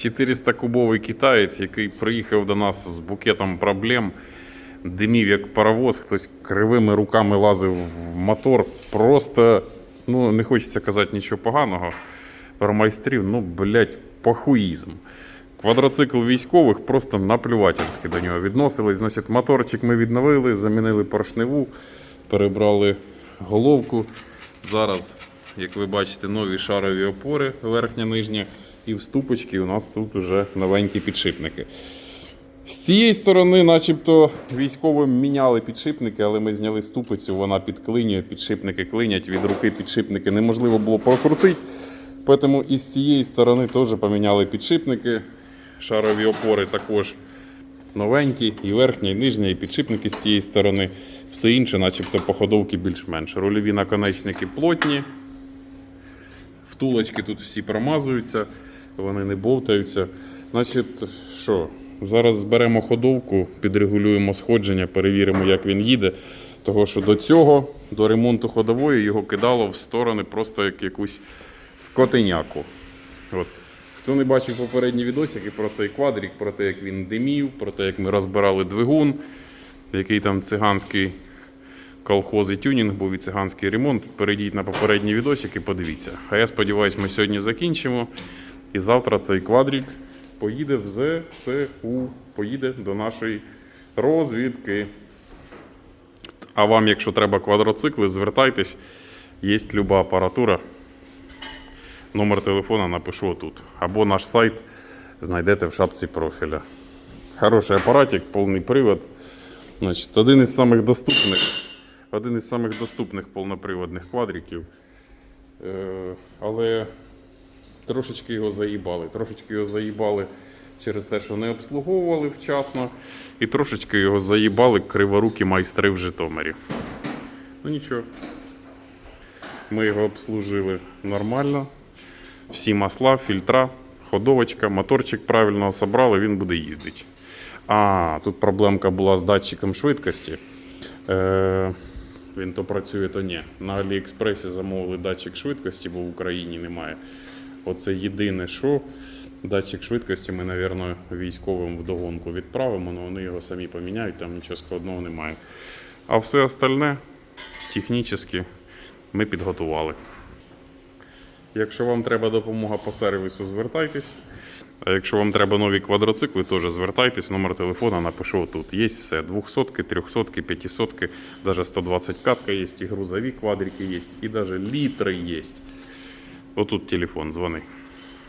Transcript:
400 кубовий китаєць, який приїхав до нас з букетом проблем, димів як паровоз, хтось кривими руками лазив в мотор. Просто, ну, не хочеться казати нічого поганого про майстрів, ну, блядь, похуїзм. Квадроцикл військових просто наплювательськи до нього відносились. Значить, моторчик ми відновили, замінили поршневу, перебрали головку. Зараз, як ви бачите, нові шарові опори, верхня, нижня, і вступочки у нас тут вже новенькі підшипники. З цієї сторони, начебто, військовим міняли підшипники, але ми зняли ступицю, вона підклинює, підшипники клинять, від руки підшипники неможливо було прокрутити. Тому і з цієї сторони теж поміняли підшипники. Шарові опори також новенькі, і верхня, і нижня, і підшипники з цієї сторони. Все інше, начебто, походовки більш-менш. Рульові наконечники плотні. Втулочки тут всі промазуються, вони не бовтаються. Значить, що? Зараз зберемо ходовку, підрегулюємо сходження, перевіримо, як він їде. Того, що до цього, до ремонту ходової, його кидало в сторони просто як якусь скотиняку. От. Хто не бачив попередні відосики про цей квадрік, про те, як він димів, про те, як ми розбирали двигун, який там циганський колхоз і тюнінг був і циганський ремонт. Перейдіть на попередні відосики, подивіться. А я сподіваюся, ми сьогодні закінчимо. І завтра цей квадрік поїде в ЗСУ, поїде до нашої розвідки. А вам, якщо треба квадроцикли, звертайтесь, є люба апаратура. Номер телефона напишу отут. Або наш сайт знайдете в шапці профіля. Хороший апаратик, повний привод. Значить, один із самих доступних, один із самих доступних повноприводних квадриків. Е, але трошечки його заїбали. Трошечки його заїбали через те, що не обслуговували вчасно, і трошечки його заїбали криворукі майстри в Житомирі. Ну нічого. Ми його обслужили нормально. Всі масла, фільтра, ходовочка, моторчик правильно собрали, він буде їздити. А, тут проблемка була з датчиком швидкості. Е, він то працює, то ні. На Аліекспресі замовили датчик швидкості, бо в Україні немає. Оце єдине, що датчик швидкості ми, мабуть, військовим вдогонку відправимо, але вони його самі поміняють, там нічого складного немає. А все остальне технічно ми підготували. Якщо вам треба допомога по сервісу, звертайтесь. А якщо вам треба нові квадроцикли, теж звертайтесь. Номер телефона напишу тут. Є все. 200, 300, 500, навіть 125 є, і грузові квадрики є, і навіть літри є. Отут телефон, дзвони.